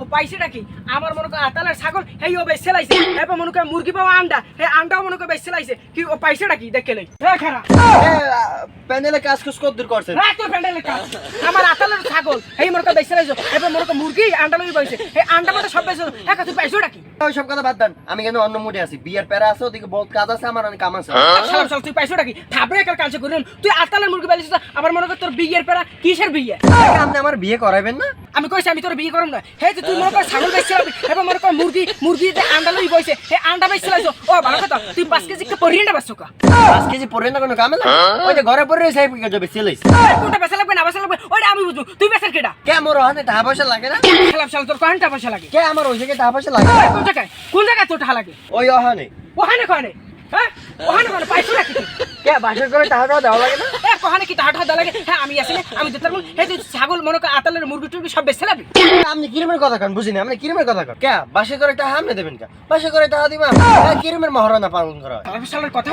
ও পয়সাটা কি আমার মনে কর আতালের ছাগল হেই ও বেচে লাইছে। এরপর মনে কর মুরগি পাওয়া আন্ডা হে আন্ডাও মনে কর বেচে লাইছে। কি ও পয়সাটা কি দেখে লই হে খারা। প্যানেলে কাজ কুজ কত দূর তোর কাজ। আমার আতালের ছাগল হেই মনে কর বেচে লাইছে। এরপর মনে কর মুরগি আন্ডা লই বইছে। হে আন্ডা সব একা তুই পয়সাটা কি ওই সব কথা বাদ দেন। আমি কেন অন্য মুডে আছি। বিয়ের প্যারা আছে ওদিকে বহুত কাজ আছে আমার অনেক কাম আছে। সালাম সালাম তুই পয়সাটা কি থাপড়ে একার কালচে করিলাম তুই আতালের মুরগি বেচেছিস আমার মনে কর তোর বিয়ের পেরা কিসের বিয়ে? আপনি আমার বিয়ে করাবেন না? আমি কইছি আমি তোর বিয়ে করব না। হে তুই মনে কর ছাগল বেচছিস এবার মনে কর মুরগি মুরগি যে আন্ডা লই বইছে হে আন্ডা বেচছিস ও ভালো কথা তুই পাঁচ কেজি কে পরিয়ে না বেচছো কা। পাঁচ কেজি পরে না কোনো কামে না ওই যে ঘরে পরে রয়েছে এই যাবে সেলাইছে কোনটা বেচা লাগবে না বেচা লাগবে ওইটা আমি বুঝব। তুই বেচার কেটা কে আমার ওখানে টাকা পয়সা লাগে না? খেলাম শালা তোর কয়েনটা পয়সা লাগে? কে আমার ওই জায়গায় টাকা পয়সা লাগে? কোন জায়গায়? কোন জায়গায় তোর টাকা লাগে? ওই ওখানে। ওখানে কয়নে? হ্যাঁ? ওখানে কয়নে? পাইছো নাকি? কে বাসর করে টাকা টাকা দেওয়া লাগে না? কোহানে কি টাকা টাকা লাগে? হ্যাঁ আমি আসি না আমি দিতে পারব হে তুই ছাগল মনে কর আতালের মুরগি টুরগি সব বেচে লাবি। আপনি কিরমের কথা কন বুঝিনি আপনি কিরমের কথা কন? কে? বাসে করে টাকা আপনি দেবেন কে? বাসে করে টাকা দিবা কিরমের মহারণা পালন করা সালের শালার কথা